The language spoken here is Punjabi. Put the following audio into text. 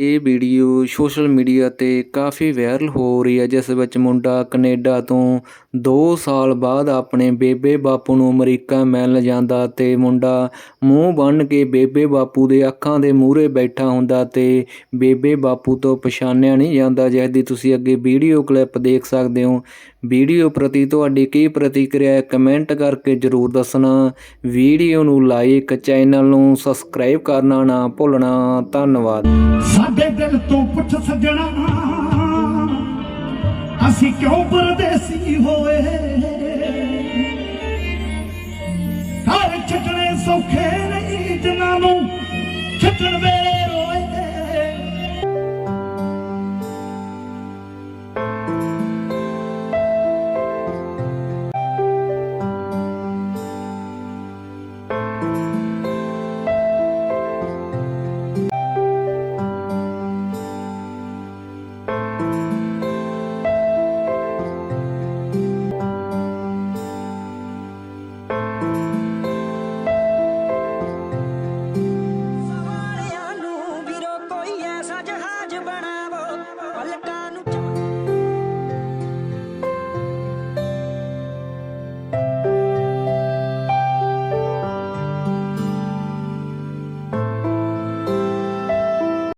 ਇਹ ਵੀਡੀਓ ਸੋਸ਼ਲ ਮੀਡੀਆ ਤੇ ਕਾਫੀ ਵਾਇਰਲ ਹੋ ਰਹੀ ਹੈ, ਜਿਸ ਵਿੱਚ ਮੁੰਡਾ ਕੈਨੇਡਾ ਤੋਂ 2 ਸਾਲ ਬਾਅਦ ਆਪਣੇ ਬੇਬੇ ਬਾਪੂ ਨੂੰ ਅਮਰੀਕਾ ਮਿਲਣ ਜਾਂਦਾ ਤੇ ਮੁੰਡਾ ਮੂੰਹ ਬੰਨ੍ਹ ਕੇ ਬੇਬੇ ਬਾਪੂ ਦੇ ਅੱਖਾਂ ਦੇ ਮੂਹਰੇ ਬੈਠਾ ਹੁੰਦਾ ਤੇ ਬੇਬੇ ਬਾਪੂ ਤੋਂ ਪਛਾਣਿਆ ਨਹੀਂ ਜਾਂਦਾ ਜਿਸ ਦੀ ਤੁਸੀਂ ਅੱਗੇ ਵੀਡੀਓ ਕਲਿੱਪ ਦੇਖ ਸਕਦੇ ਹੋ। ਵੀਡੀਓ ਪ੍ਰਤੀ ਤੁਹਾਡੀ ਕੀ ਪ੍ਰਤੀਕਿਰਿਆ ਹੈ, ਕਮੈਂਟ ਕਰਕੇ ਜਰੂਰ ਦੱਸਣਾ। ਵੀਡੀਓ ਨੂੰ ਲਾਈਕ, ਚੈਨਲ ਨੂੰ ਸਬਸਕ੍ਰਾਈਬ ਕਰਨਾ ਨਾ ਭੁੱਲਣਾ। ਧੰਨਵਾਦ। ਸਾਡੇ ਦਿਲ ਤੋਂ ਪੁੱਛ ਸੱਜਣਾ, ਅਸੀਂ ਕਿਉਂ ਪਰਦੇਸੀ ਹੋਏ? ਘਰ ਛੱਡਣੇ ਸੌਖੇ ਨਹੀਂ ਜਿਨ੍ਹਾਂ ਨੂੰ, ਛੱਡਣ ਵੇ